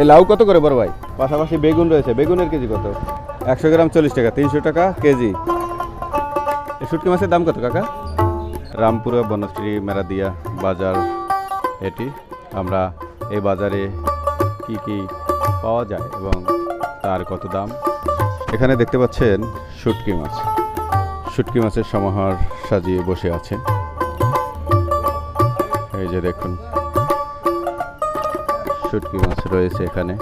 এই লাউ কত করে বড় ভাই? পাশাপাশি বেগুন রয়েছে। বেগুনের কেজি কত? একশো গ্রাম চল্লিশ টাকা তিনশো টাকা কেজি। এই শুটকি মাছের দাম কত কাকা? রামপুরা বনশ্রী মেরাদিয়া বাজার এটি আমরা এই বাজারে কি কি পাওয়া যায় এবং তার কত দাম? এখানে দেখতে পাচ্ছেন শুটকি মাছ। শুটকি মাছের সমাহার সাজিয়ে বসে আছে। এই যে দেখুন শুটকি মাছ রয়েছে এখানে।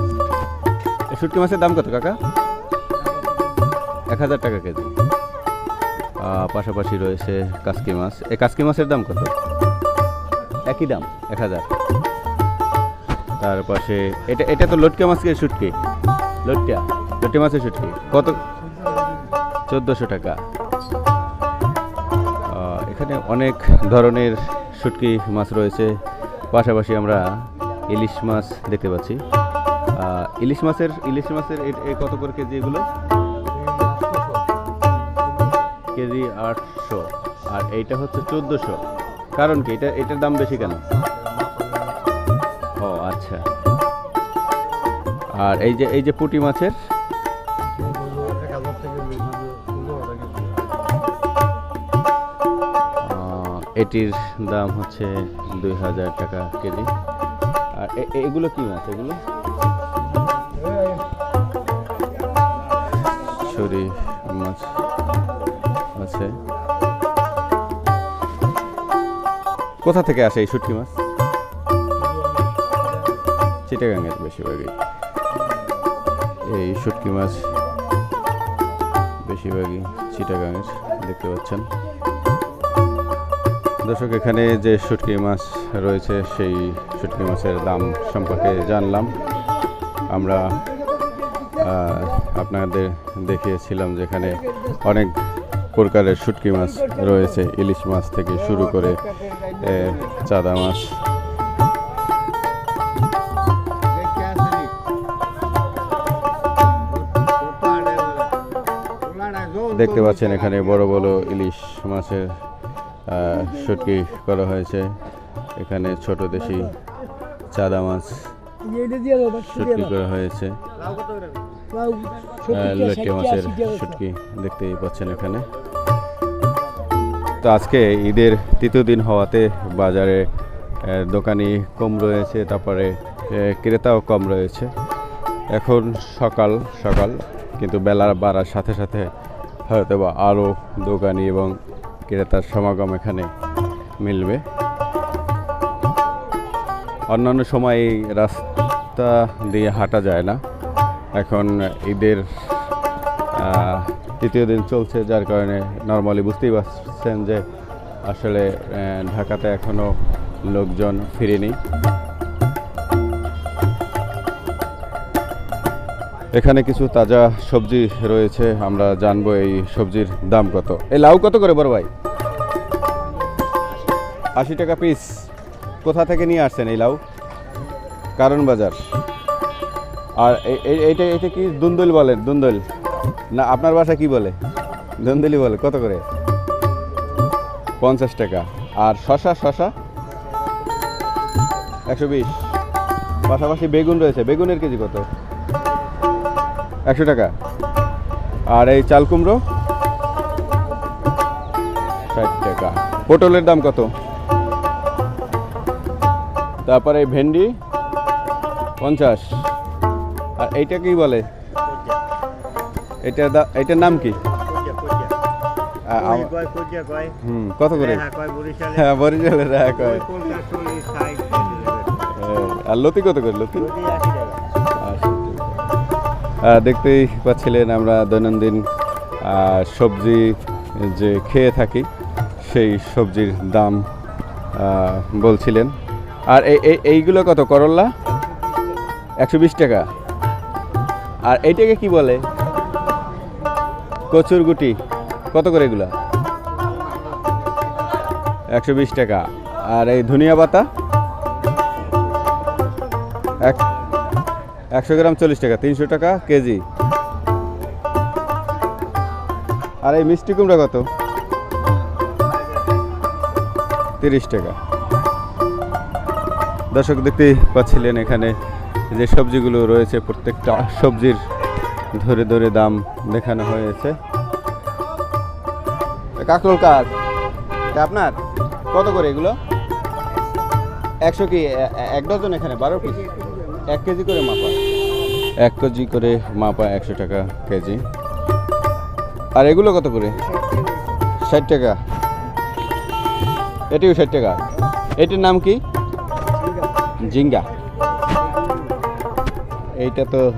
শুটকি মাছের দাম কত কাকা? এক হাজার টাকা কেজি। পাশাপাশি রয়েছে কাসকি মাছ। এই কাসকি মাছের দাম কত? একই দাম, এক হাজার। তার পাশে, এটা এটা তো লটকা মাছের শুটকি। লটকা লটকা মাছের শুটকি। কত? চোদ্দোশো টাকা। এখানে অনেক ধরনের শুটকি মাছ রয়েছে। পাশাপাশি আমরা ইলিশ মাছ দেখতে পাচ্ছি। ইলিশ মাছের ইলিশ মাছের কত করে কেজি এগুলো? কেজি আটশো। আর এইটা হচ্ছে চোদ্দোশো। কারণ কি? এটা, এটার দাম বেশি কেন? ও আচ্ছা। আর এই যে এই যে পুঁটি মাছের? এটির দাম হচ্ছে দুই হাজার টাকা কেজি। আর এগুলো কি মাছ এগুলো? মাছ আছে। কোথা থেকে আসে এই শুটকি মাছ? চিটাগাঙের বেশিরভাগই। এই শুটকি মাছ বেশিরভাগই চিটাগাঙের দেখতে পাচ্ছেন। দর্শক, এখানে যে শুটকি মাছ রয়েছে, সেই শুটকি মাছের দাম সম্পর্কে জানলাম। আমরা আপনাদের দেখিয়েছিলাম যেখানে অনেক প্রকারের শুটকি মাছ রয়েছে। ইলিশ মাছ থেকে শুরু করে চাদা মাছ। দেখতে পাচ্ছেন এখানে বড় বড় ইলিশ মাছের শুটকি করা হয়েছে। এখানে ছোট দেশি চাদা মাছ শুটকি করা হয়েছে। লটকে মাছের শুটকি দেখতেই পাচ্ছেন এখানে। তো আজকে ঈদের তৃতীয় দিন হওয়াতে বাজারে দোকানি কম রয়েছে, তারপরে ক্রেতাও কম রয়েছে। এখন সকাল সকাল, কিন্তু বেলা বাড়ার সাথে সাথে হয়তো বা আরও দোকানি এবং ক্রেতার সমাগম এখানে মিলবে। অন্যান্য সময় এই রাস্তা দিয়ে হাঁটা যায় না। এখন ঈদের তৃতীয় দিন চলছে, যার কারণে নর্মালি বুঝতেই পারছেন যে আসলে ঢাকাতে এখনও লোকজন ফিরেনি। এখানে কিছু তাজা সবজি রয়েছে, আমরা জানব এই সবজির দাম কত। এই লাউ কত করে বড় ভাই? আশি টাকা পিস কোথা থেকে নিয়ে আসছেন এই লাউ? কারণ বাজার। আর এই- এই- এইটা এটা কি দুন্দল বলেন দুন্দল। না, আপনার বাসা কি বলে? দুন্দলি বলে, কত করে? পঞ্চাশ টাকা। আর শশা শশা? একশো বিশ। পাশাপাশি বেগুন রয়েছে। বেগুনের কেজি কত? একশো টাকা। আর এই চাল কুমড়ো? ষাট টাকা। পটলের দাম কত? তারপরে এই ভেন্ডি পঞ্চাশ। আর এইটা কি বলে? এটা দা- এটার নাম কি? হুম কত করে? হ্যাঁ বরিশালের হয় আর লতি কত করে? লতি? দেখতেই পাচ্ছিলেন আমরা দৈনন্দিন সবজি যে খেয়ে থাকি, সেই সবজির দাম বলছিলেন। আর এই এই- এইগুলো কত করল্লা একশো বিশ টাকা। আর এইটাকে কি বলে? কচুর গুটি। কত করে এগুলা? একশো বিশ টাকা। আর এই ধনিয়া পাতা? এক একশো গ্রাম চল্লিশ টাকা, তিনশো টাকা কেজি। আর এই মিষ্টি কুমড়া কত? তিরিশ টাকা। দর্শক দেখতেই পাচ্ছিলেন এখানে যে সবজিগুলো রয়েছে, প্রত্যেকটা সবজির ধরে ধরে দাম দেখানো হয়েছে। কাকরোল কাজ আপনার? কত করে এগুলো? একশো কি? এক ডজন এখানে, বারো পিস? এক কেজি করে মাপা? এক কেজি করে মাপা একশো টাকা কেজি। আর এগুলো কত করে? ষাট টাকা। এটিও ষাট টাকা। এটির নাম কি? জিঙ্গা। এইটা তো